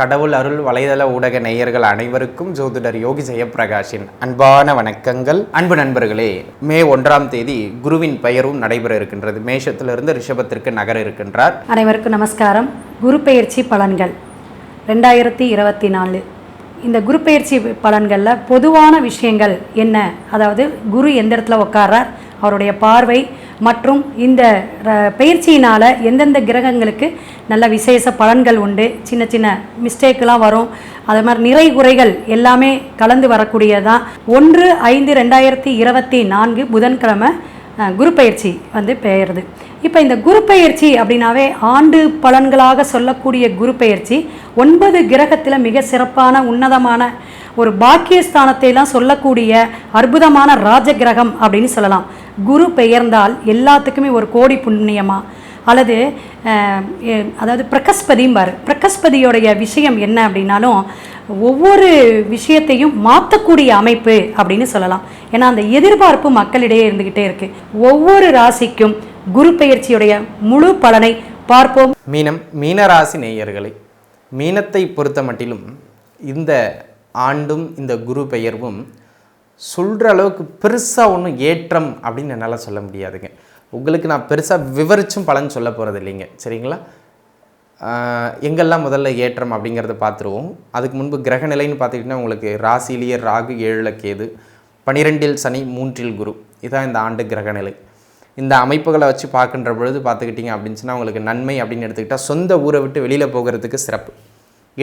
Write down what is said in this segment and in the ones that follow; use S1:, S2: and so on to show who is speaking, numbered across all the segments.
S1: கடவுள் அருள் வலைதள ஊடக நேயர்கள் அனைவருக்கும் ஜோதிடர் யோகி ஜெயப்பிரகாஷின் அன்பான வணக்கங்கள். அன்பு நண்பர்களே மே ஒன்றாம் தேதி குருவின் பெயரும் நடைபெற இருக்கின்றது. மேஷத்திலிருந்து ரிஷபத்திற்கு நகர இருக்கின்றார்.
S2: அனைவருக்கும் நமஸ்காரம். குரு பெயர்ச்சி பலன்கள். ரெண்டாயிரத்தி இருபத்தி நாலு. இந்த குரு பெயர்ச்சி பலன்களில் பொதுவான விஷயங்கள் என்ன? அதாவது குரு எந்த இடத்துல உட்கார்றார் அவருடைய பார்வை மற்றும் இந்த ர- எந்தெந்த கிரகங்களுக்கு நல்ல விசேஷ பலன்கள் உண்டு சின்ன சின்ன மிஸ்டேக்கெலாம் வரும் அதே மாதிரி நிறை குறைகள் எல்லாமே கலந்து வரக்கூடியதான் ஒன்று ஐந்து ரெண்டாயிரத்தி இருபத்தி நான்கு புதன்கிழமை குரு பயிற்சி வந்து பெயருது. இப்போ இந்த குரு பயிற்சி அப்படின்னாவே ஆண்டு பலன்களாக சொல்லக்கூடிய குரு பயிற்சி ஒன்பது கிரகத்தில் மிக சிறப்பான உன்னதமான ஒரு பாக்கியஸ்தானத்தைலாம் சொல்லக்கூடிய அற்புதமான ராஜ கிரகம் அப்படின்னு சொல்லலாம். குரு பெயர்ந்தால் எல்லாத்துக்குமே ஒரு கோடி புண்ணியமா? அல்லது அஹ், அதாவது பிரகஸ்பதிம்பார். பிரகஸ்பதியோடைய விஷயம் என்ன அப்படின்னாலும் ஒவ்வொரு விஷயத்தையும் மாற்றக்கூடிய அமைப்பு அப்படின்னு சொல்லலாம். ஏன்னா அந்த எதிர்பார்ப்பு மக்களிடையே இருந்துக்கிட்டே இருக்கு. ஒவ்வொரு ராசிக்கும் குரு பெயர்ச்சியுடைய முழு பலனை பார்ப்போம்.
S1: மீனம் மீனராசி நேயர்களை மீனத்தை பொறுத்த மட்டிலும் இந்த ஆண்டும் இந்த குரு பெயர்வும் சொல்கிற அளவுக்கு பெருசாக ஒன்றும் ஏற்றம் அப்படின்னு என்னால் சொல்ல முடியாதுங்க. உங்களுக்கு நான் பெருசாக விவரிச்சும் பலன் சொல்ல போகிறது இல்லைங்க. சரிங்களா? எங்கெல்லாம் முதல்ல ஏற்றம் அப்படிங்கிறத பார்த்துருவோம். அதுக்கு முன்பு கிரக நிலைன்னு பார்த்துக்கிட்டிங்கன்னா உங்களுக்கு ராசியிலேயே ராகு ஏழில் கேது பனிரெண்டில் சனி மூன்றில் குரு. இதான் இந்த ஆண்டு கிரக நிலை. இந்த அமைப்புகளை வச்சு பார்க்கின்ற பொழுது பார்த்துக்கிட்டிங்க அப்படின்னு சொன்னால் உங்களுக்கு நன்மை அப்படின்னு எடுத்துக்கிட்டால் சொந்த ஊரை விட்டு வெளியில் போகிறதுக்கு சிறப்பு.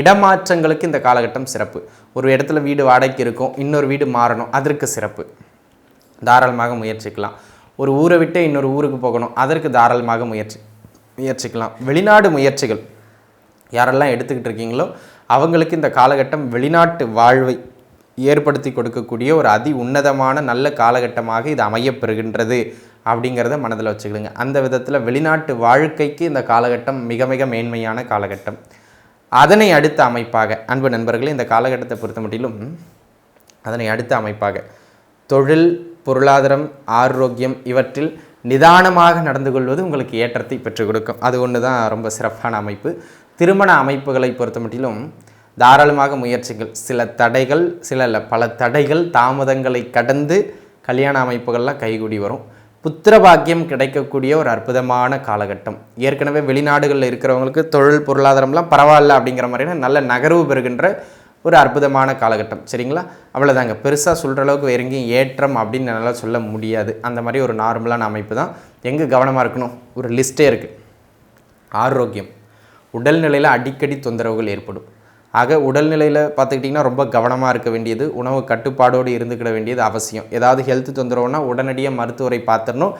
S1: இடமாற்றங்களுக்கு இந்த காலகட்டம் சிறப்பு. ஒரு இடத்துல வீடு வாடகைக்கு இருக்கும் இன்னொரு வீடு மாறணும் அதற்கு சிறப்பு. தாராளமாக முயற்சிக்கலாம். ஒரு ஊரை விட்டு இன்னொரு ஊருக்கு போகணும் அதற்கு தாராளமாக முயற்சி முயற்சிக்கலாம். வெளிநாடு முயற்சிகள். யாரெல்லாம் எடுத்துக்கிட்டு இருக்கீங்களோ அவங்களுக்கு இந்த காலகட்டம் வெளிநாட்டு வாழ்வை ஏற்படுத்தி கொடுக்கக்கூடிய ஒரு அதி உன்னதமான நல்ல காலகட்டமாக இது அமையப்பெறுகின்றது அப்படிங்கிறத மனதில் வச்சுக்கிடுங்க. அந்த விதத்தில் வெளிநாட்டு வாழ்க்கைக்கு இந்த காலகட்டம் மிக மிக மேன்மையான காலகட்டம். அதனை அடுத்த அமைப்பாக அன்பு நண்பர்களே இந்த காலகட்டத்தை பொறுத்த மட்டிலும் அதனை அடுத்த அமைப்பாக தொழில் பொருளாதாரம் ஆரோக்கியம் இவற்றில் நிதானமாக நடந்து கொள்வது உங்களுக்கு ஏற்றத்தை பெற்றுக் கொடுக்கும். அது ஒன்று தான் ரொம்ப சிறப்பான அமைப்பு. திருமண அமைப்புகளை பொறுத்த மட்டிலும் தாராளமாக முயற்சிகள். சில தடைகள் சில பல தடைகள் தாமதங்களை கடந்து கல்யாண அமைப்புகள்லாம் கைகூடி வரும். புத்திரபாக்கியம் கிடைக்கக்கூடிய ஒரு அற்புதமான காலகட்டம். ஏற்கனவே வெளிநாடுகளில் இருக்கிறவங்களுக்கு தொழில் பொருளாதாரம்லாம் பரவாயில்ல அப்படிங்கிற மாதிரியான நல்ல நகர்வு பெறுகின்ற ஒரு அற்புதமான காலகட்டம். சரிங்களா? அவ்வளோதாங்க பெருசாக சொல்கிற அளவுக்கு வேற எங்கேயும் ஏற்றம் அப்படின்னு என்னால் சொல்ல முடியாது. அந்த மாதிரி ஒரு நார்மலான அமைப்பு தான். எங்கே கவனமாக இருக்கணும்? ஒரு லிஸ்ட்டே இருக்குது ஆரோக்கியம். உடல்நிலையில் அடிக்கடி தொந்தரவுகள் ஏற்படும். ஆக உடல்நிலையில் பார்த்துக்கிட்டிங்கன்னா ரொம்ப கவனமாக இருக்க வேண்டியது உணவு கட்டுப்பாடோடு இருந்துக்கிட வேண்டியது அவசியம். ஏதாவது ஹெல்த் தொந்தரவுனா உடனடியாக மருத்துவரை பார்த்துடணும்.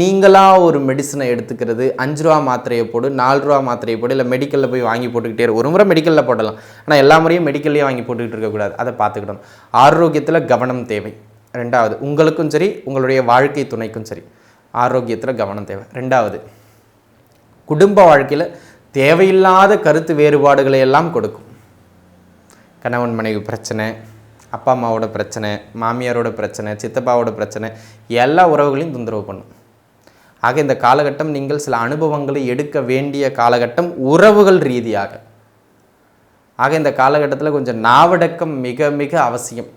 S1: நீங்களாக ஒரு மெடிசனை எடுத்துக்கிறது அஞ்சு ரூபா மாத்திரையை போடு நாலு ரூபா மாத்திரையை போடு இல்லை மெடிக்கலில் போய் வாங்கி போட்டுக்கிட்டே ஒரு முறை மெடிக்கலில் போடலாம் ஆனால் எல்லா முறையும் மெடிக்கல்லையே வாங்கி போட்டுக்கிட்டு இருக்கக்கூடாது அதை பார்த்துக்கிடணும். ஆரோக்கியத்தில் கவனம் தேவை. ரெண்டாவது உங்களுக்கும் சரி உங்களுடைய வாழ்க்கை துணைக்கும் சரி. ஆரோக்கியத்தில் கவனம் தேவை. ரெண்டாவது குடும்ப வாழ்க்கையில் தேவையில்லாத கருத்து வேறுபாடுகளை எல்லாம் கொடுக்கும். கணவன் மனைவி பிரச்சனை அப்பா அம்மாவோட பிரச்சனை மாமியாரோட பிரச்சனை சித்தப்பாவோட பிரச்சனை எல்லா உறவுகளையும் தொந்தரவு பண்ணும். ஆக இந்த காலகட்டம் நீங்கள் சில அனுபவங்களை எடுக்க வேண்டிய காலகட்டம் உறவுகள் ரீதியாக. ஆக இந்த காலகட்டத்தில் கொஞ்சம் நாவடக்கம் மிக மிக அவசியம்.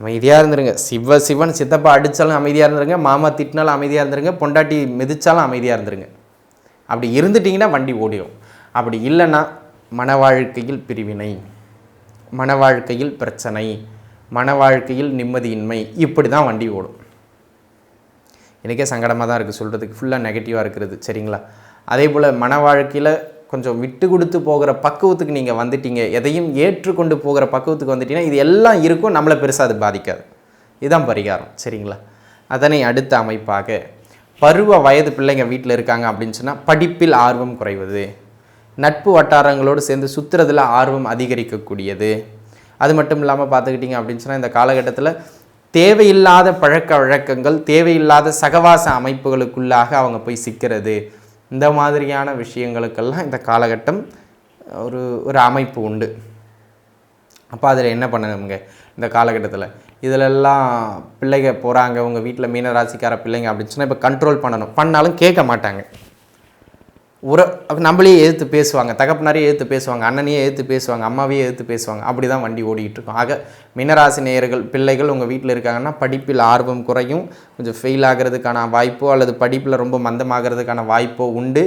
S1: அமைதியாக இருந்துருங்க. சிவ சிவன் சித்தப்பா அடித்தாலும் அமைதியாக இருந்துருங்க. மாமா திட்டினாலும் அமைதியாக இருந்துருங்க. பொண்டாட்டி மிதித்தாலும் அமைதியாக இருந்துருங்க. அப்படி இருந்துட்டிங்கன்னா வண்டி ஓடிடும் அப்படி இல்லைன்னா மன வாழ்க்கையில் பிரிவினை. மன வாழ்க்கையில் பிரச்சனை மன வாழ்க்கையில் நிம்மதியின்மை இப்படி தான் வண்டி ஓடும். எனக்கே சங்கடமாக தான் இருக்குது சொல்கிறதுக்கு ஃபுல்லாக நெகட்டிவாக இருக்கிறது. சரிங்களா? அதே போல் மன வாழ்க்கையில் கொஞ்சம் விட்டு கொடுத்து போகிற பக்குவத்துக்கு நீங்கள் வந்துட்டீங்க. எதையும் ஏற்றுக்கொண்டு போகிற பக்குவத்துக்கு வந்துட்டீங்கன்னா இது எல்லாம் இருக்கும். நம்மளை பெருசாக அது பாதிக்காது. இதுதான் பரிகாரம். சரிங்களா? அதனை அடுத்த அமைப்பாக பருவ வயது பிள்ளைங்க வீட்டில் இருக்காங்க அப்படின்னு சொன்னால் படிப்பில் ஆர்வம் குறைவது. நட்பு வட்டாரங்களோடு சேர்ந்து சுற்றுறதுல ஆர்வம் அதிகரிக்கக்கூடியது. அது மட்டும் இல்லாமல் பார்த்துக்கிட்டிங்க அப்படின்னு சொன்னால் இந்த காலகட்டத்தில் தேவையில்லாத பழக்க வழக்கங்கள் தேவையில்லாத சகவாச அமைப்புகளுக்குள்ளாக அவங்க போய் சிக்கிறது. இந்த மாதிரியான விஷயங்களுக்கெல்லாம் இந்த காலகட்டம் ஒரு ஒரு அமைப்பு உண்டு. அப்போ அதில் என்ன பண்ணணுங்க? இந்த காலகட்டத்தில் இதிலெல்லாம் பிள்ளைங்க போகிறாங்க உங்கள் வீட்டில் மீனராசிக்கார பிள்ளைங்க அப்படின்னு சொன்னால் இப்போ கண்ட்ரோல் பண்ணணும். பண்ணாலும் கேட்க மாட்டாங்க. உற நம்மளே எதிர்த்து பேசுவாங்க. தகப்பனாரையே எதிர்த்து பேசுவாங்க. அண்ணனையே எதிர்த்து பேசுவாங்க. அம்மாவையே எதிர்த்து பேசுவாங்க. அப்படி தான் வண்டி ஓடிக்கிட்டு இருக்கும் ஆக மினராசி நேயர்கள் பிள்ளைகள் உங்கள் வீட்டில் இருக்காங்கன்னா படிப்பில் ஆர்வம் குறையும். கொஞ்சம் ஃபெயில் ஆகிறதுக்கான வாய்ப்போ அல்லது படிப்பில் ரொம்ப மந்தமாகிறதுக்கான வாய்ப்போ உண்டு.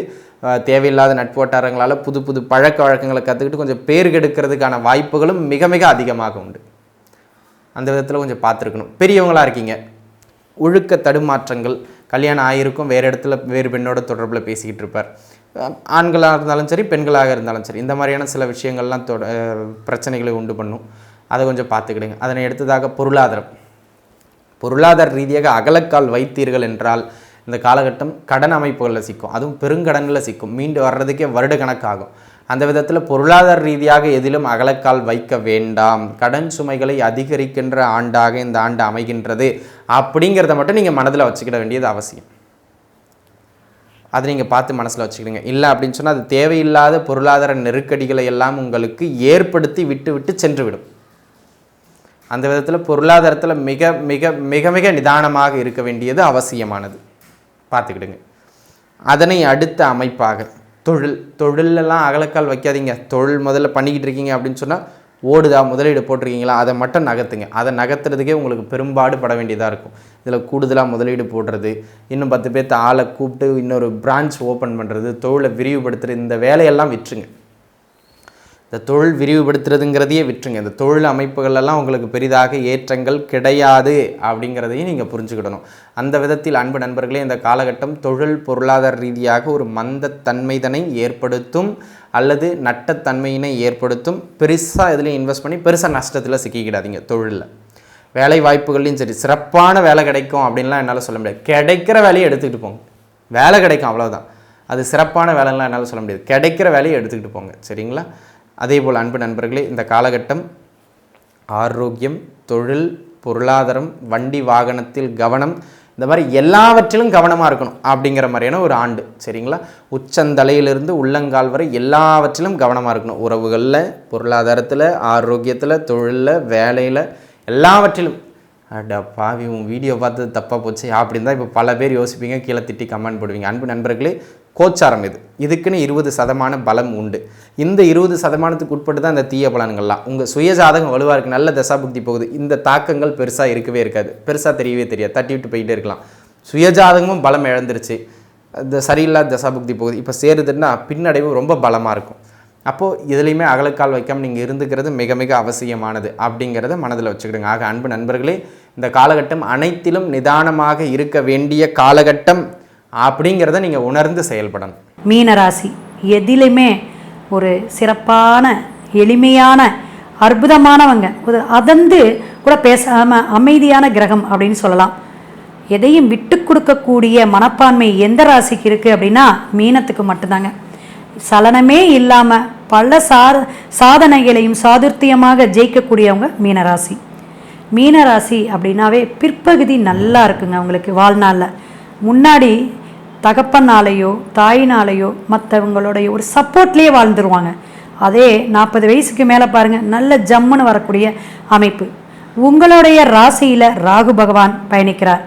S1: தேவையில்லாத நட்பு வட்டாரங்களால் புது புது பழக்க வழக்கங்களை கற்றுக்கிட்டு கொஞ்சம் பேர் கெடுக்கிறதுக்கான வாய்ப்புகளும் மிக மிக அதிகமாக உண்டு. அந்த விதத்தில் கொஞ்சம் பார்த்துருக்கணும் பெரியவங்களா இருக்கீங்க. ஒழுக்க தடுமாற்றங்கள். கல்யாணம் ஆகிருக்கும் வேறு இடத்துல வேறு பெண்ணோட தொடர்பில் பேசிக்கிட்டு இருப்பார் ஆண்களாக இருந்தாலும் சரி பெண்களாக இருந்தாலும் சரி இந்த மாதிரியான சில விஷயங்கள்லாம் தொட பிரச்சனைகளை உண்டு பண்ணும். அதை கொஞ்சம் பார்த்துக்கிடுங்க. அதனை எடுத்ததாக பொருளாதாரம். பொருளாதார ரீதியாக அகலக்கால் வைத்தீர்கள் என்றால் இந்த காலகட்டம் கடன் அமைப்புகளில் சிக்கும். அதுவும் பெருங்கடனில் சிக்கும். மீண்டு வர்றதுக்கே வருட கணக்காகும் அந்த விதத்தில் பொருளாதார ரீதியாக எதிலும் அகலக்கால் வைக்க வேண்டாம். கடன் சுமைகளை அதிகரிக்கின்ற ஆண்டாக இந்த ஆண்டு அமைகின்றது அப்படிங்கிறத மட்டும் நீங்கள் மனதில் வச்சுக்கிட வேண்டியது அவசியம். அதை நீங்கள் பார்த்து மனசில் வச்சுக்கிடுங்க. இல்லை அப்படின்னு சொன்னால் அது தேவையில்லாத பொருளாதார நெருக்கடிகளை எல்லாம் உங்களுக்கு ஏற்படுத்தி விட்டு விட்டு சென்று விடும் அந்த விதத்தில் பொருளாதாரத்தில் மிக மிக மிக மிக நிதானமாக இருக்க வேண்டியது அவசியமானது. பார்த்துக்கிடுங்க. அதனை அடுத்த அமைப்பாக தொழில் தொழிலெல்லாம் அகலக்கால் வைக்காதீங்க. தொழில் முதல்ல பண்ணிக்கிட்டு இருக்கீங்க அப்படின்னு சொன்னால் ஓடுதா முதலீடு போட்டிருக்கீங்களா அதை மட்டும் நகர்த்துங்க. அதை நகர்த்துறதுக்கே உங்களுக்கு பெரும்பாடு பட வேண்டியதாக இருக்கும். இதில் கூடுதலாக முதலீடு போடுறது இன்னும் பத்து பேர்த்த ஆளை கூப்பிட்டு இன்னொரு பிரான்ச் ஓப்பன் பண்ணுறது தொழிலை விரிவுபடுத்துறது இந்த வேலையெல்லாம் விட்டுருங்க இந்த தொழில் விரிவுபடுத்துறதுங்கிறதையே விட்டுருங்க இந்த தொழில் அமைப்புகளெல்லாம் உங்களுக்கு பெரிதாக ஏற்றங்கள் கிடையாது அப்படிங்கிறதையும் நீங்கள் புரிஞ்சுக்கிடணும். அந்த விதத்தில் அன்பு நண்பர்களே இந்த காலகட்டம் தொழில் பொருளாதார ரீதியாக ஒரு மந்தத்தன்மைதனை ஏற்படுத்தும். அல்லது நட்டத்தன்மையினை ஏற்படுத்தும். பெருசாக இதில் இன்வெஸ்ட் பண்ணி பெருசாக நஷ்டத்தில் சிக்கிக்கிடாதீங்க தொழிலில். வேலை வாய்ப்புகள்லையும் சரி சிறப்பான வேலை கிடைக்கும் அப்படின்லாம் என்னால் சொல்ல முடியாது. கிடைக்கிற வேலையை எடுத்துக்கிட்டு போங்க. வேலை கிடைக்கும் அவ்வளோதான் அது சிறப்பான வேலைலாம் என்னால் சொல்ல முடியாது. கிடைக்கிற வேலையை எடுத்துக்கிட்டு போங்க. சரிங்களா? அதே போல் அன்பு நண்பர்களே இந்த காலகட்டம் ஆரோக்கியம் தொழில் பொருளாதாரம் வண்டி வாகனத்தில் கவனம் இந்த மாதிரி எல்லாவற்றிலும் கவனமாக இருக்கணும் அப்படிங்கிற மாதிரியான ஒரு ஆண்டு சரிங்களா? உச்சந்தலையிலிருந்து உள்ளங்கால் வரை எல்லாவற்றிலும் கவனமாக இருக்கணும். உறவுகளில் பொருளாதாரத்தில் ஆரோக்கியத்தில் தொழிலில் வேலையில் எல்லாவற்றிலும். அட பாவி உன் வீடியோ பார்த்து தப்பாக போச்சு அப்படின்னு தான் இப்போ பல பேர் யோசிப்பீங்க கீழே திட்டி கமெண்ட் போடுவீங்க. அன்பு நண்பர்களே கோச்சாரம் இது. இதுக்குன்னு இருபது சதமான பலம் உண்டு. இந்த இருபது சதமானத்துக்கு உட்பட்டு தான் இந்த தீய பலன்கள்லாம். உங்கள் சுயஜாதகம் வலுவாக இருக்குது நல்ல தசாபுக்தி போகுது. இந்த தாக்கங்கள் பெருசாக இருக்கவே இருக்காது. பெருசாக தெரியவே தெரியாது. தட்டி விட்டு போயிட்டே இருக்கலாம். சுயஜாதகமும் பலம் இழந்துருச்சு. இந்த சரியில்லாத தசாபுக்தி போகுது. இப்போ சேருதுன்னா பின்னடைவு ரொம்ப பலமாக இருக்கும். அப்போது இதுலேயுமே அகலக்கால் வைக்காமல் நீங்கள் இருந்துக்கிறது மிக மிக அவசியமானது அப்படிங்கிறத மனதில் வச்சுக்கிடுங்க. ஆக அன்பு நண்பர்களே இந்த காலகட்டம் அனைத்திலும் நிதானமாக இருக்க வேண்டிய காலகட்டம். அப்படிங்கிறத நீங்கள் உணர்ந்து செயல்படணும்.
S2: மீனராசி எதிலுமே ஒரு சிறப்பான எளிமையான அற்புதமானவங்க. ஒரு அதந்து கூட பேசாமல் அமைதியான கிரகம் அப்படின்னு சொல்லலாம். எதையும் விட்டு கொடுக்கக்கூடிய மனப்பான்மை எந்த ராசிக்கு இருக்குது அப்படின்னா மீனத்துக்கு மட்டும்தாங்க. சலனமே இல்லாமல் பல சா சாதனைகளையும் சாதுர்த்தியமாக ஜெயிக்கக்கூடியவங்க மீனராசி. மீனராசி அப்படின்னாவே பிற்பகுதி நல்லா இருக்குங்க அவங்களுக்கு வாழ்நாளில். முன்னாடி தகப்பனாலேயோ தாயினாலேயோ மற்றவங்களுடைய ஒரு சப்போர்ட்லேயே வாழ்ந்துருவாங்க. அதே நாற்பது வயசுக்கு மேலே பாருங்கள் நல்ல ஜம்முன்னு வரக்கூடிய அமைப்பு. உங்களுடைய ராசியில் ராகு பகவான் பயணிக்கிறார்.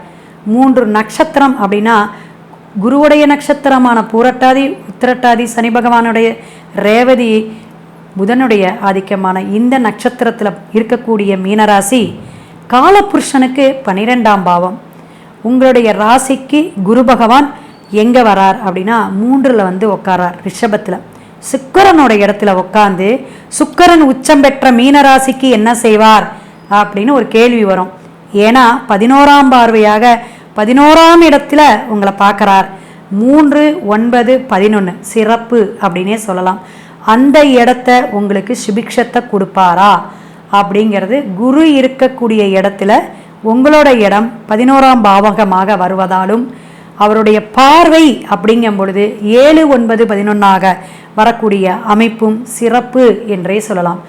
S2: மூன்று நட்சத்திரம் அப்படின்னா குருவுடைய நட்சத்திரமான பூரட்டாதி உத்திரட்டாதி சனி பகவானுடைய ரேவதி புதனுடைய ஆதிக்கமான இந்த நட்சத்திரத்தில் இருக்கக்கூடிய மீனராசி காலபுருஷனுக்கு பனிரெண்டாம் பாவம். உங்களுடைய ராசிக்கு குரு பகவான் எங்கே வரார் அப்படின்னா மூன்றில் வந்து உட்காரார் ரிஷபத்தில். சுக்கரனோட இடத்துல உட்காந்து சுக்கரன் உச்சம் பெற்ற மீனராசிக்கு என்ன செய்வார் அப்படின்னு ஒரு கேள்வி வரும். ஏன்னா பதினோராம் பார்வையாக பதினோராம் இடத்துல உங்களை பார்க்குறார். மூன்று ஒன்பது பதினொன்று சிறப்பு அப்படின்னே சொல்லலாம். அந்த இடத்த உங்களுக்கு சுபிக்ஷத்தை கொடுப்பாரா? அப்படிங்கிறது குரு இருக்கக்கூடிய இடத்துல உங்களோட இடம் பதினோராம் பாவகமாக வருவதாலும் அவருடைய பார்வை அப்படிங்கும் பொழுது ஏழு ஒன்பது பதினொன்றாக வரக்கூடிய அமைப்பும் சிறப்பு என்றே சொல்லலாம்.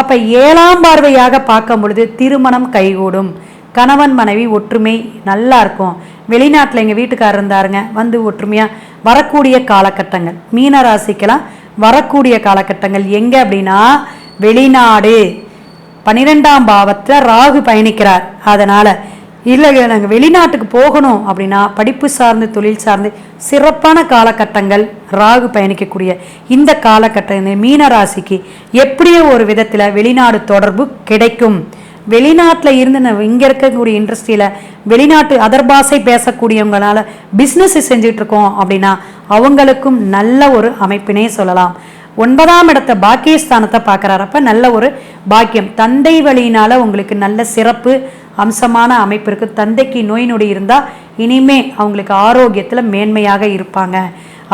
S2: அப்போ ஏழாம் பார்வையாக பார்க்கும் பொழுது திருமணம் கைகூடும். கணவன் மனைவி ஒற்றுமை நல்லா இருக்கும். வெளிநாட்டில் எங்கள் வீட்டுக்காரர் இருந்தாருங்க வந்து ஒற்றுமையாக வரக்கூடிய காலகட்டங்கள். மீன ராசிக்கெல்லாம் வரக்கூடிய காலகட்டங்கள் எங்கே அப்படின்னா வெளிநாடு. பன்னிரெண்டாம் பாவத்தில் ராகு பயணிக்கிறார். அதனால் இல்லை நாங்கள் வெளிநாட்டுக்கு போகணும் அப்படின்னா படிப்பு சார்ந்து தொழில் சார்ந்து சிறப்பான காலகட்டங்கள் ராகு பயணிக்கக்கூடிய இந்த காலகட்டம் மீன ராசிக்கு எப்படியோ ஒரு விதத்தில் வெளிநாடு தொடர்பு கிடைக்கும். வெளிநாட்டில் இருந்து இங்கே இருக்கக்கூடிய இண்டஸ்ட்ரியில் வெளிநாட்டு அதர் பாஷை பேசக்கூடியவங்களால பிஸ்னஸ் செஞ்சுட்டு இருக்கோம் அப்படின்னா அவங்களுக்கும் நல்ல ஒரு அமைப்பினே சொல்லலாம். ஒன்பதாம் இடத்த பாக்கியஸ்தானத்தை பார்க்குறாரப்ப நல்ல ஒரு பாக்கியம். தந்தை வழியினால உங்களுக்கு நல்ல சிறப்பு அம்சமான அமைப்பிற்கு தந்தைக்கு நோய் நொடி இருந்தால் இனிமே அவங்களுக்கு ஆரோக்கியத்தில் மேன்மையாக இருப்பாங்க.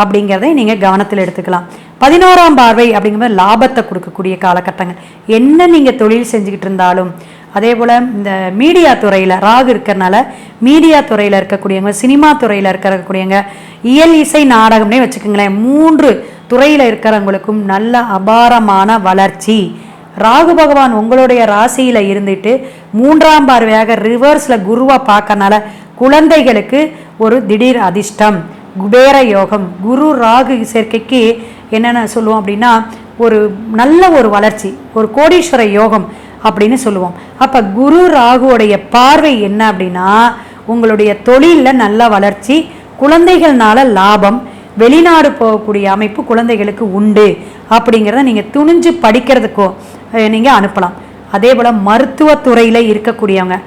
S2: அப்படிங்கிறதை நீங்கள் கவனத்தில் எடுத்துக்கலாம். பதினோராம் பார்வை அப்படிங்கும்போது லாபத்தை கொடுக்கக்கூடிய காலகட்டங்கள். என்ன நீங்கள் தொழில் செஞ்சுக்கிட்டு இருந்தாலும் அதே போல் இந்த மீடியா துறையில் ராகு இருக்கிறனால மீடியா துறையில் இருக்கக்கூடியவங்க சினிமா துறையில் இருக்கக்கூடியவங்க இயல் இசை நாடகம்னே வச்சுக்கோங்களேன் மூன்று துறையில் இருக்கிறவங்களுக்கும் நல்ல அபாரமான வளர்ச்சி. ராகு பகவான் உங்களுடைய ராசியில் இருந்துட்டு மூன்றாம் பார்வையாக ரிவர்ஸில் குருவை பார்க்கறனால குழந்தைகளுக்கு ஒரு திடீர் அதிர்ஷ்டம் குபேர யோகம் குரு ராகு சேர்க்கைக்கு என்னென்ன சொல்லுவோம் அப்படின்னா ஒரு நல்ல ஒரு வளர்ச்சி ஒரு கோடீஸ்வர யோகம் அப்படின்னு சொல்லுவோம். அப்போ குரு ராகுவோடைய பார்வை என்ன அப்படின்னா உங்களுடைய தொழிலில் நல்ல வளர்ச்சி குழந்தைகள்னால லாபம் வெளிநாடு போகக்கூடிய அமைப்பு குழந்தைகளுக்கு உண்டு அப்படிங்கிறத நீங்கள் துணிஞ்சு படிக்கிறதுக்கோ நீங்கள் அனுப்பலாம். அதே போல் மருத்துவத்துறையில் இருக்கக்கூடியவங்க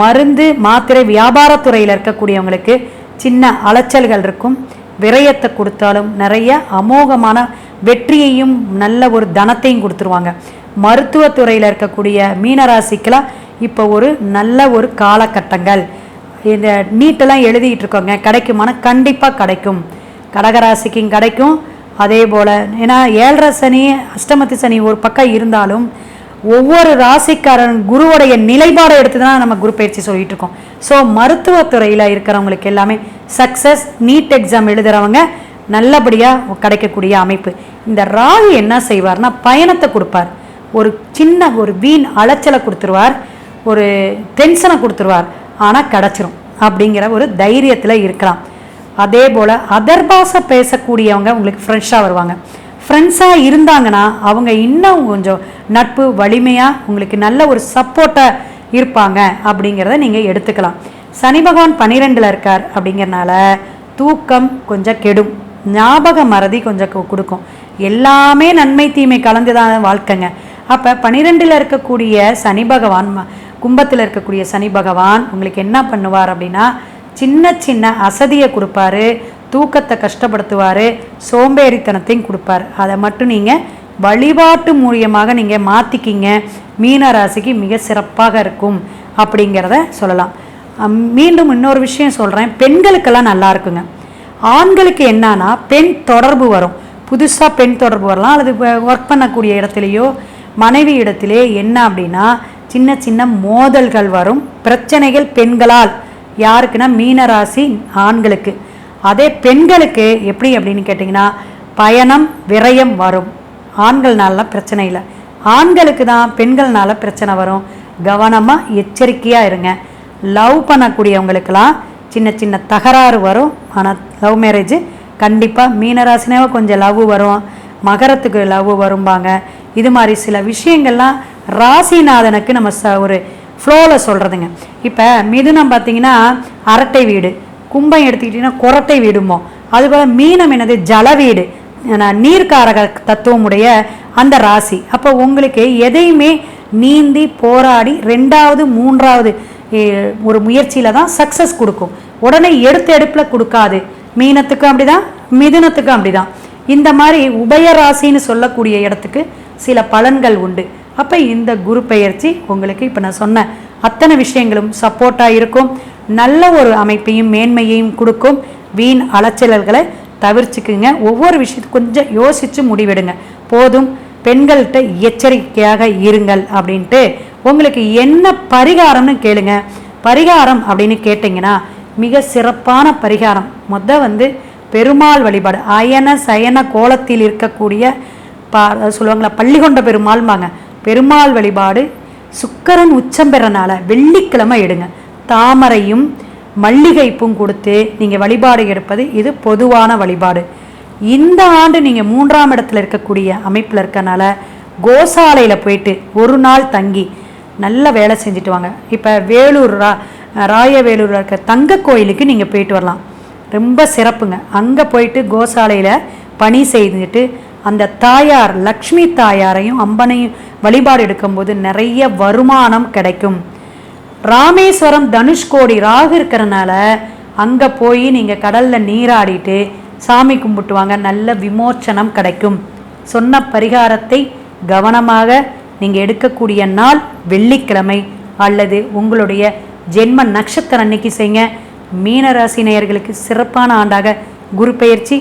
S2: மருந்து மாத்திரை வியாபாரத்துறையில் இருக்கக்கூடியவங்களுக்கு சின்ன அலைச்சல்கள் இருக்கும். விரயத்தை கொடுத்தாலும் நிறைய அமோகமான வெற்றியையும் நல்ல ஒரு தனத்தையும் கொடுத்துருவாங்க. மருத்துவத்துறையில் இருக்கக்கூடிய மீனராசிக்கெல்லாம் இப்போ ஒரு நல்ல ஒரு காலகட்டங்கள். இந்த நீட்டெல்லாம் எழுதிட்டு இருக்கோங்க. கிடைக்குமானா கண்டிப்பாக கிடைக்கும். கடகராசிக்கும் கிடைக்கும். அதே போல் ஏன்னா ஏழரை சனி அஷ்டமத்து சனி ஒரு பக்கம் இருந்தாலும் ஒவ்வொரு ராசிக்காரன் குருவுடைய நிலைப்பாடை எடுத்து தான் நம்ம குரு பயிற்சி சொல்லிட்டு இருக்கோம். ஸோ மருத்துவத்துறையில் இருக்கிறவங்களுக்கு எல்லாமே சக்ஸஸ் நீட் எக்ஸாம் எழுதுறவங்க நல்லபடியாக கிடைக்கக்கூடிய அமைப்பு. இந்த ராகு என்ன செய்வார்னா பயணத்தை கொடுப்பார். ஒரு சின்ன ஒரு வீண் அலைச்சலை கொடுத்துருவார். ஒரு டென்ஷனை கொடுத்துருவார். ஆனால் கிடச்சிரும். அப்படிங்கிற ஒரு தைரியத்தில் இருக்கலாம். அதே போல் அதர் பாஷை பேசக்கூடியவங்க உங்களுக்கு ஃப்ரெஷ்ஷாக வருவாங்க. ஃப்ரெண்ட்ஸாக இருந்தாங்கன்னா அவங்க இன்னும் கொஞ்சம் நட்பு வலிமையாக உங்களுக்கு நல்ல ஒரு சப்போர்ட்டாக இருப்பாங்க அப்படிங்கிறத நீங்கள் எடுத்துக்கலாம். சனி பகவான் பன்னிரெண்டில் இருக்கார் அப்படிங்கிறனால தூக்கம் கொஞ்சம் கெடும். ஞாபக மறதி கொஞ்சம் கொடுக்கும். எல்லாமே நன்மை தீமை கலந்து தான் வாழ்க்கைங்க. அப்போ பன்னிரெண்டில் இருக்கக்கூடிய சனி பகவான் கும்பத்தில் இருக்கக்கூடிய சனி பகவான் உங்களுக்கு என்ன பண்ணுவார் அப்படின்னா சின்ன சின்ன அசதியை கொடுப்பாரு தூக்கத்தை கஷ்டப்படுத்துவார் சோம்பேறித்தனத்தையும் கொடுப்பார். அதை மட்டும் நீங்கள் வழிபாட்டு மூலியமாக நீங்கள் மாற்றிக்கிங்க மீன ராசிக்கு மிக சிறப்பாக இருக்கும் அப்படிங்கிறத சொல்லலாம். மீண்டும் இன்னொரு விஷயம் சொல்கிறேன் பெண்களுக்கெல்லாம் நல்லா இருக்குங்க. ஆண்களுக்கு என்னன்னா பெண் தொடர்பு வரும். புதுசாக பெண் தொடர்பு வரலாம். அல்லது ஒர்க் பண்ணக்கூடிய இடத்துலையோ மனைவி இடத்திலே என்ன அப்படின்னா சின்ன சின்ன மோதல்கள் வரும். பிரச்சனைகள் பெண்களால். யாருக்குன்னா மீனராசி ஆண்களுக்கு. அதே பெண்களுக்கு எப்படி அப்படின்னு கேட்டிங்கன்னா பயணம் விரயம் வரும். ஆண்கள்னால பிரச்சனை இல்லை. ஆண்களுக்கு தான் பெண்கள்னால பிரச்சனை வரும். கவனமாக எச்சரிக்கையாக இருங்க. லவ் பண்ணக்கூடியவங்களுக்கெல்லாம் சின்ன சின்ன தகராறு வரும். ஆனால் லவ் மேரேஜ் கண்டிப்பாக மீனராசினாவே கொஞ்சம் லவ் வரும். மகரத்துக்கு லவ் வரும்பாங்க. இது மாதிரி சில விஷயங்கள்லாம் ராசிநாதனுக்கு நம்ம ச ஒரு ஃப்ளோவில் சொல்கிறதுங்க இப்போ மிதுனம் பார்த்தீங்கன்னா அரட்டை வீடு. கும்பம் எடுத்துக்கிட்டிங்கன்னா குரட்டை வீடுமோ. அதுபோல் மீனம் என்னது? ஜல வீடு. ஆனா, நீர்க்காரக தத்துவமுடைய அந்த ராசி. அப்போ உங்களுக்கு எதையுமே நீந்தி போராடி ரெண்டாவது மூன்றாவது ஒரு முயற்சியில் தான் சக்ஸஸ் கொடுக்கும். உடனே எடுத்த எடுப்பில் கொடுக்காது. மீனத்துக்கும் அப்படிதான் மிதுனத்துக்கும் அப்படிதான். இந்த மாதிரி உபய ராசின்னு சொல்லக்கூடிய இடத்துக்கு சில பலன்கள் உண்டு. அப்போ இந்த குரு பெயர்ச்சி உங்களுக்கு இப்போ நான் சொன்னேன். அத்தனை விஷயங்களும் சப்போர்ட்டாக இருக்கும். நல்ல ஒரு அமைப்பையும் மேன்மையையும் கொடுக்கும். வீண் அலைச்சல்களை தவிர்த்துக்குங்க. ஒவ்வொரு விஷயத்துக்கும் கொஞ்சம் யோசித்து முடிவெடுங்க. போதும். பெண்கள்கிட்ட எச்சரிக்கையாக இருங்கள் அப்படின்ட்டு உங்களுக்கு என்ன பரிகாரம்னு கேளுங்க. பரிகாரம் அப்படின்னு கேட்டிங்கன்னா மிக சிறப்பான பரிகாரம். மொத்த வந்து பெருமாள் வழிபாடு. அயன சயன கோலத்தில் இருக்கக்கூடிய பா சொல்லுவாங்களா பள்ளிகொண்ட பெருமாள்பாங்க பெருமாள் வழிபாடு சுக்கரன் உச்சம் பெறனால வெள்ளிக்கிழமை எடுங்க. தாமரையும் மல்லிகைப்பும் கொடுத்து நீங்கள் வழிபாடு எடுப்பது இது பொதுவான வழிபாடு. இந்த ஆண்டு நீங்கள் மூன்றாம் இடத்துல இருக்கக்கூடிய அமைப்பில் இருக்கனால கோசாலையில் போயிட்டு ஒரு நாள் தங்கி நல்ல வேலை செஞ்சுட்டு வாங்க. இப்போ வேலூர் ரா ராயவேலூரில் இருக்க தங்க கோயிலுக்கு நீங்கள் போயிட்டு வரலாம். ரொம்ப சிறப்புங்க. அங்கே போயிட்டு கோசாலையில் பணி செய்துட்டு அந்த தாயார் லக்ஷ்மி தாயாரையும் அம்பனையும் வழிபாடு எடுக்கும்போது நிறைய வருமானம் கிடைக்கும். ராமேஸ்வரம் தனுஷ்கோடி ராகு இருக்கிறனால அங்கே போய் நீங்கள் கடலில் நீராடிட்டு சாமி கும்பிட்டுவாங்க நல்ல விமோச்சனம் கிடைக்கும். சொன்ன பரிகாரத்தை கவனமாக நீங்கள் எடுக்கக்கூடிய நாள் வெள்ளிக்கிழமை அல்லது உங்களுடைய ஜென்ம நட்சத்திரம் அன்னைக்கு செய்யுங்க. மீனராசி நேயர்களுக்கு சிறப்பான ஆண்டாக குரு பெயர்ச்சி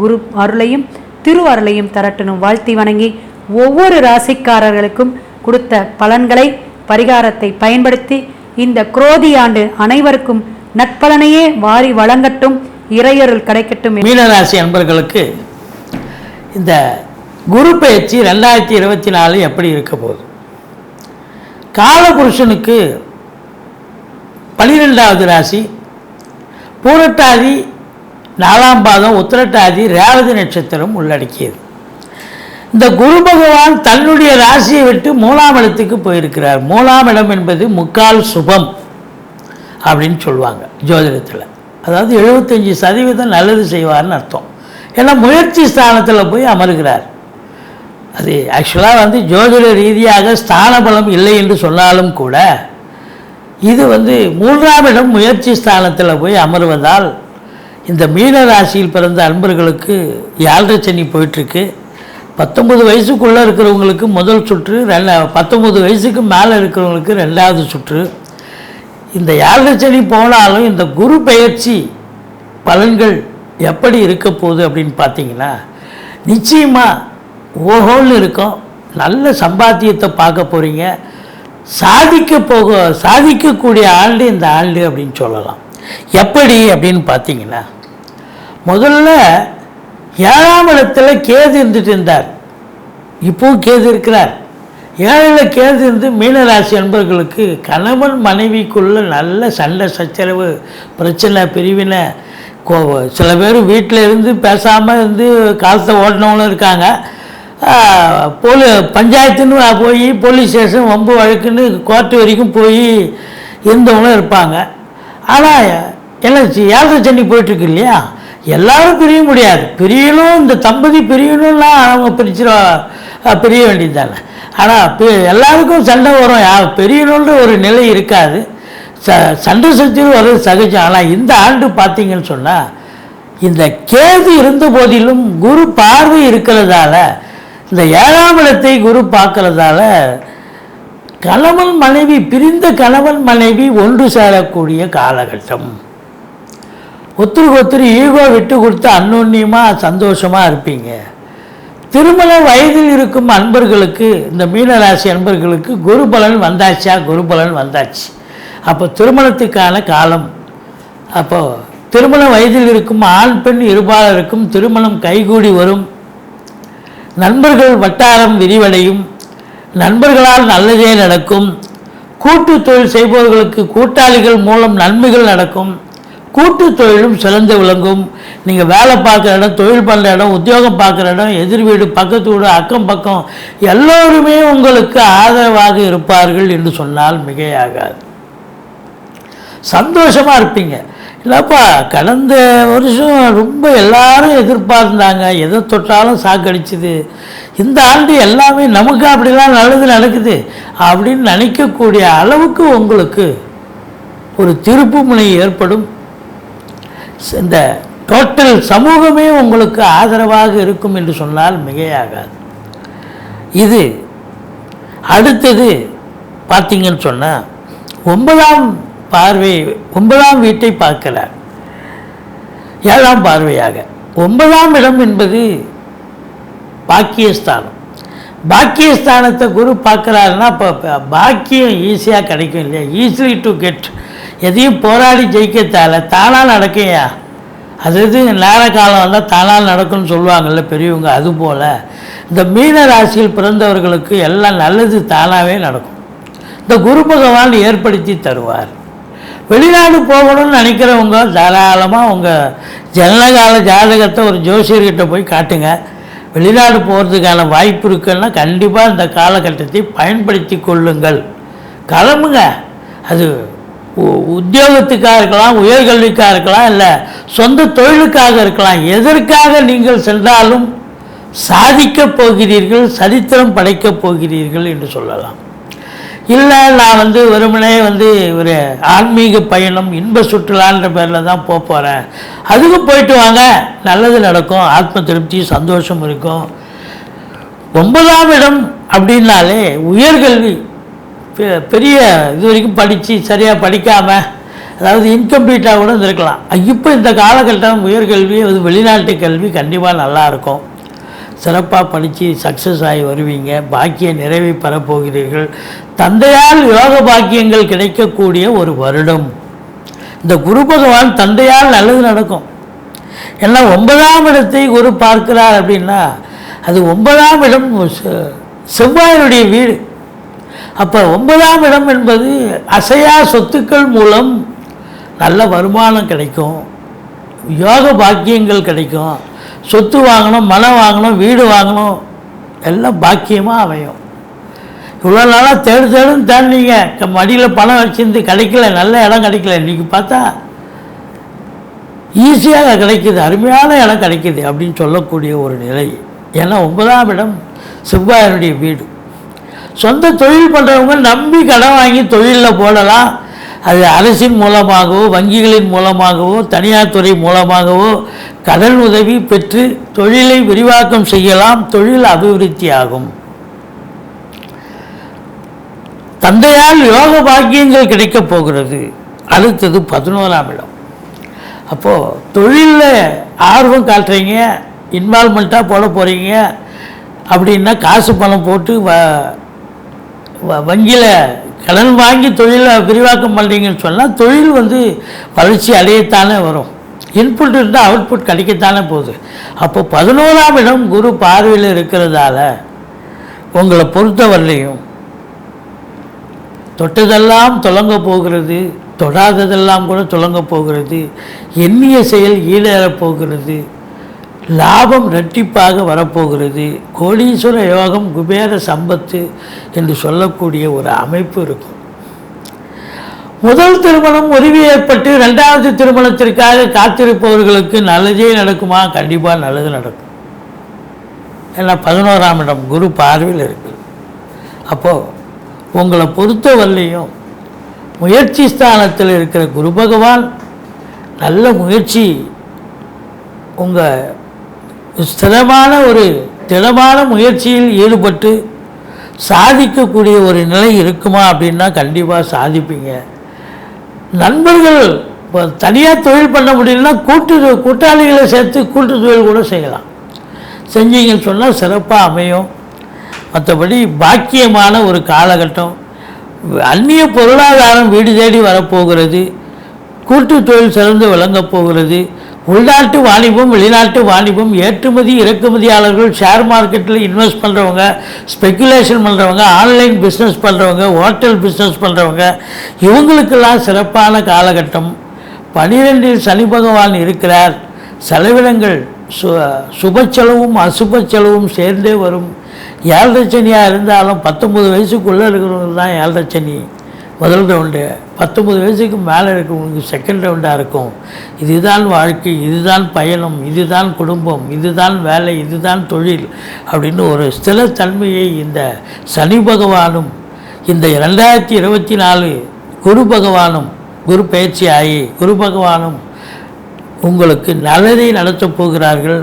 S2: குரு அருளையும் திருவருளையும் தரட்டணும். வாழ்த்தி வணங்கி ஒவ்வொரு ராசிக்காரர்களுக்கும் கொடுத்த பலன்களை பரிகாரத்தை பயன்படுத்தி இந்த குரோதி ஆண்டு அனைவருக்கும் நற்பலனையே வாரி வழங்கட்டும் இறையருள் கிடைக்கட்டும்
S3: மீனராசி அன்பர்களுக்கு இந்த குரு பயிற்சி ரெண்டாயிரத்தி இருபத்தி நாலு எப்படி இருக்க போகுது? காலபுருஷனுக்கு பனிரெண்டாவது ராசி பூரட்டாதி நாலாம் பாதம் உத்திரட்டாதி ரேவதி நட்சத்திரம் உள்ளடக்கியது. இந்த குரு பகவான் தன்னுடைய ராசியை விட்டு மூலாம் இடத்துக்கு போயிருக்கிறார். மூலாம் இடம் என்பது முக்கால் சுபம் அப்படின்னு சொல்லுவாங்க ஜோதிடத்தில். அதாவது எழுபத்தஞ்சி சதவீதம் நல்லது செய்வார்னு அர்த்தம். ஏன்னா முயற்சி ஸ்தானத்தில் போய் அமருகிறார். அது ஆக்சுவலாக வந்து ஜோதிட ரீதியாக ஸ்தான பலம் இல்லை என்று சொன்னாலும் கூட இது வந்து மூன்றாம் இடம் முயற்சி ஸ்தானத்தில் போய் அமர்வதால் இந்த மீன ராசியில் பிறந்த அன்பர்களுக்கு ஏழரை சனி போயிட்டுருக்கு. பத்தொம்பது வயசுக்குள்ளே இருக்கிறவங்களுக்கு முதல் சுற்று ரெண்டா பத்தொம்பது வயசுக்கு மேலே இருக்கிறவங்களுக்கு ரெண்டாவது சுற்று. இந்த ஏழரை சனி போனாலும் இந்த குரு பயிற்சி பலன்கள் எப்படி இருக்க போகுது அப்படின்னு பார்த்தீங்கன்னா நிச்சயமாக ஓஹோன்னு இருக்கும். நல்ல சம்பாத்தியத்தை பார்க்க போகிறீங்க சாதிக்க போக சாதிக்கக்கூடிய ஆண்டு இந்த ஆண்டு அப்படின்னு சொல்லலாம். எப்படி அப்படின்னு பார்த்தீங்கன்னா முதல்ல ஏழாம் இடத்துல கேது இருந்துட்டு இருந்தார். இப்போவும் கேது இருக்கிறார். ஏழில் கேது இருந்து மீனராசி அன்பர்களுக்கு கணவன் மனைவிக்குள்ள நல்ல சண்டை சச்சரவு பிரச்சனை பிரிவினை கோ சில பேர் வீட்டில் இருந்து பேசாமல் இருந்து காலத்தை ஓட்டினவங்களும் இருக்காங்க. போலி பஞ்சாயத்துன்னு போய் போலீஸ் ஸ்டேஷன் வம்பு வழக்குன்னு கோர்ட்டு வரைக்கும் போய் இருந்தவங்களும் இருப்பாங்க. ஆனால் என்ன ஏழரை சனி போயிட்டுருக்கு இல்லையா? எல்லாரும் பிரிய முடியாது. பிரியணும் இந்த தம்பதி பிரியணும்னா அவங்க பிரிச்சிட பிரிய வேண்டியதானே ஆனால் எல்லாருக்கும் சண்டை வரும். யா பெரியணுன்ற ஒரு நிலை இருக்காது. ச சண்டை சச்சரவு வர்றது சகஜம். ஆனால் இந்த ஆண்டு பார்த்தீங்கன்னு சொன்னால் இந்த கேது இருந்த போதிலும் குரு பார்வை இருக்கிறதால இந்த ஏழாம் இடத்தை குரு பார்க்கறதால கணவன் மனைவி பிரிந்த கணவன் மனைவி ஒன்று சேரக்கூடிய காலகட்டம். ஒத்துருக்கு ஒத்துரு ஈகோ விட்டு கொடுத்து அன்னோன்யமாக சந்தோஷமாக இருப்பீங்க. திருமண வயதில் இருக்கும் அன்பர்களுக்கு இந்த மீனராசி அன்பர்களுக்கு குரு பலன் வந்தாச்சா? குரு பலன் வந்தாச்சு. அப்போ திருமணத்துக்கான காலம். அப்போது திருமண வயதில் இருக்கும் ஆண் பெண் இருபாலருக்கும் திருமணம் கைகூடி வரும். நண்பர்கள் வட்டாரம் விரிவடையும். நண்பர்களால் நல்லதே நடக்கும். கூட்டு தொழில் செய்பவர்களுக்கு கூட்டாளிகள் மூலம் நன்மைகள் நடக்கும். கூட்டு தொழிலும் சிறந்து விளங்கும். நீங்கள் வேலை பார்க்குற இடம் தொழில் பண்ணுற இடம் உத்தியோகம் பார்க்குற இடம் எதிர் வீடு பக்கத்து வீடு அக்கம் பக்கம் எல்லோருமே உங்களுக்கு ஆதரவாக இருப்பார்கள் என்று சொன்னால் மிகையாகாது. சந்தோஷமாக இருப்பீங்க. இல்லைப்பா கடந்த வருஷம் ரொம்ப எல்லாரும் எதிர்பார்த்தாங்க எதை தொட்டாலும் சாக்கடிச்சுது. இந்த ஆண்டு எல்லாமே நமக்கு அப்படிலாம் நல்லது நடக்குது அப்படின்னு நினைக்கக்கூடிய அளவுக்கு உங்களுக்கு ஒரு திருப்பு முனை ஏற்படும். இந்த டோட்டல் சமூகமே உங்களுக்கு ஆதரவாக இருக்கும் என்று சொன்னால் மிகையாகாது. இது அடுத்தது பார்த்தீங்கன்னு சொன்னால் ஒன்பதாம் பார்வை ஒன்பதாம் வீட்டை பார்க்கிறார் ஏழாம் பார்வையாக. ஒன்பதாம் இடம் என்பது பாக்கியஸ்தானம். பாக்கியஸ்தானத்தை குரு பார்க்குறாருன்னா இப்போ பாக்கியம் ஈஸியாக கிடைக்கும் இல்லையா? ஈஸிலி டு கெட் எதையும் போராடி ஜெயிக்கத்தால் தானாக நடக்கையா அது இது நேர காலம் வந்தால் தானாக நடக்கும்னு சொல்லுவாங்கள்ல பெரியவங்க அதுபோல் இந்த மீன ராசியில் பிறந்தவர்களுக்கு எல்லாம் நல்லது தானாகவே நடக்கும். இந்த குரு பகவான் ஏற்படுத்தி தருவார். வெளிநாடு போகணும்னு நினைக்கிறவங்க தாராளமாக உங்கள் ஜனனகால ஜாதகத்தை ஒரு ஜோசியர்கிட்ட போய் காட்டுங்க. வெளிநாடு போகிறதுக்கான வாய்ப்பு இருக்குன்னா கண்டிப்பாக இந்த காலகட்டத்தை பயன்படுத்தி கொள்ளுங்கள். கிளம்புங்க. அது உ- உத்தியோகத்துக்காக இருக்கலாம் உயர்கல்விக்காக இருக்கலாம் இல்லை சொந்த தொழிலுக்காக இருக்கலாம். எதற்காக நீங்கள் சென்றாலும் சாதிக்கப் போகிறீர்கள் சரித்திரம் படைக்கப் போகிறீர்கள் என்று சொல்லலாம். இல்லை நான் வந்து வெறுமனே வந்து ஒரு ஆன்மீக பயணம் இன்ப சுற்றுலான்ற பேரில் தான் போக போகிறேன் அதுக்கும் போயிட்டு வாங்க. நல்லது நடக்கும். ஆத்ம திருப்தி சந்தோஷம் இருக்கும். ஒன்பதாம் இடம் அப்படின்னாலே உயர்கல்வி பெ- பெரிய இது வரைக்கும் படித்து சரியாக படிக்காமல் அதாவது இன்கம்ப்ளீட்டாக கூட இருந்திருக்கலாம். இப்போ இந்த காலகட்டம் உயர்கல்வி அது வெளிநாட்டு கல்வி கண்டிப்பாக நல்லா இருக்கும். சிறப்பாக படித்து சக்ஸஸ் ஆகி வருவீங்க. பாக்கிய நிறைவை பெறப்போகிறீர்கள் தந்தையால் யோக பாக்கியங்கள் கிடைக்கக்கூடிய ஒரு வருடம். இந்த குரு பகவான் தந்தையால் நல்லது நடக்கும். ஏன்னா ஒன்பதாம் இடத்தை குரு பார்க்கிறார் அப்படின்னா அது ஒன்பதாம் இடம் செ- செவ்வாயினுடைய வீடு. அப்போ ஒன்பதாம் இடம் என்பது அசையா சொத்துக்கள் மூலம் நல்ல வருமானம் கிடைக்கும். யோக பாக்கியங்கள் கிடைக்கும். சொத்து வாங்கணும் மனம் வாங்கணும் வீடு வாங்கணும் எல்லாம் பாக்கியமாக அமையும். இவ்வளோ நாளாக தேடு தேடுன்னு தேடினீங்க. மடியில் பணம் வச்சிருந்து கிடைக்கல நல்ல இடம் கிடைக்கல. இன்றைக்கி பார்த்தா ஈஸியாக கிடைக்குது அருமையான இடம் கிடைக்குது அப்படின்னு சொல்லக்கூடிய ஒரு நிலை. ஏன்னா ஒன்பதாம் இடம் செவ்வாயனுடைய வீடு. சொந்த தொழில் பண்ணுறவங்க நம்பி கடன் வாங்கி தொழிலில் போடலாம். அது அரசின் மூலமாகவோ வங்கிகளின் மூலமாகவோ தனியார் துறை மூலமாகவோ கடன் உதவி பெற்று தொழிலை விரிவாக்கம் செய்யலாம். தொழில் அபிவிருத்தி ஆகும் தந்தையால் யோக பாக்கியங்கள் கிடைக்கப் போகிறது. அடுத்தது பதினோராம் இடம். அப்போது தொழிலில் ஆர்வம் காட்டுறீங்க இன்வால்மெண்ட்டாக போட போகிறீங்க அப்படின்னா காசு பணம் போட்டு வ வ- வங்கியில் கடன் வாங்கி தொழிலை விரிவாக்கம் பண்ணுறீங்கன்னு சொன்னால் தொழில் வந்து வளர்ச்சி அடையத்தானே வரும். இன்புட் இருந்தால் அவுட்புட் கிடைக்கத்தானே போகுது. அப்போ பதினோராம் இடம் குரு பார்வையில் இருக்கிறதால உங்களை பொறுத்தவரையும் தொட்டதெல்லாம் தொடங்க போகிறது தொடாததெல்லாம் கூட தொடங்க போகிறது எண்ணிய செயல் ஈடேறப் போகிறது லாபம் இரட்டிப்பாக வரப்போகிறது. கோடீஸ்வர யோகம் குபேர சம்பத்து என்று சொல்லக்கூடிய ஒரு அமைப்பு இருக்கும். முதல் திருமணம் உரிமை ஏற்பட்டு ரெண்டாவது திருமணத்திற்காக காத்திருப்பவர்களுக்கு நல்லதே நடக்குமா? கண்டிப்பாக நல்லது நடக்கும். ஏன்னா பதினோராம் இடம் குரு பார்வையில் இருக்குது. அப்போது உங்களை பொறுத்தவரையிலையும் முயற்சி ஸ்தானத்தில் இருக்கிற குரு பகவான் நல்ல முயற்சி உங்கள் ஸ்திரமான ஒரு திடமான முயற்சியில் ஈடுபட்டு சாதிக்கக்கூடிய ஒரு நிலை இருக்குமா அப்படின்னா கண்டிப்பாக சாதிப்பீங்க. நண்பர்கள் இப்போ தனியாக தொழில் பண்ண முடியலன்னா கூட்டு கூட்டாளிகளை சேர்த்து கூட்டு தொழில் கூட செய்யலாம். செஞ்சீங்கன்னு சொன்னால் சிறப்பாக அமையும். மற்றபடி பாக்கியமான ஒரு காலகட்டம். அந்நிய பொருளாதாரம் வீடு தேடி வரப்போகிறது. கூட்டு தொழில் சிறந்து விளங்கப் போகிறது. உள்நாட்டு வாணிபம் வெளிநாட்டு வாணிபம் ஏற்றுமதி இறக்குமதியாளர்கள் ஷேர் மார்க்கெட்டில் இன்வெஸ்ட் பண்ணுறவங்க ஸ்பெக்குலேஷன் பண்ணுறவங்க ஆன்லைன் பிஸ்னஸ் பண்ணுறவங்க ஹோட்டல் பிஸ்னஸ் பண்ணுறவங்க இவங்களுக்கெல்லாம் சிறப்பான காலகட்டம். பனிரெண்டில் சனி பகவான் இருக்கிறார். செலவினங்கள் சு சுப செலவும் அசுப செலவும் சேர்ந்தே வரும். ஏழரை சனியாக இருந்தாலும் பத்தொம்பது வயசுக்குள்ளே இருக்கிறவங்க தான் ஏழரை சனி. முதல் உண்டு பத்தொம்பது வயசுக்கு மேலே இருக்கிறவங்களுக்கு செகண்ட் ரவுண்டாக இருக்கும். இதுதான் வாழ்க்கை இதுதான் பயணம் இதுதான் குடும்பம் இதுதான் வேலை இதுதான் தொழில் அப்படின்னு ஒரு ஸ்திரத்தன்மையை இந்த சனி பகவானும் இந்த ரெண்டாயிரத்தி இருபத்தி நாலு குரு பகவானும் குரு பயிற்சி ஆகி குரு பகவானும் உங்களுக்கு நல்லதை நடத்தப் போகிறார்கள்.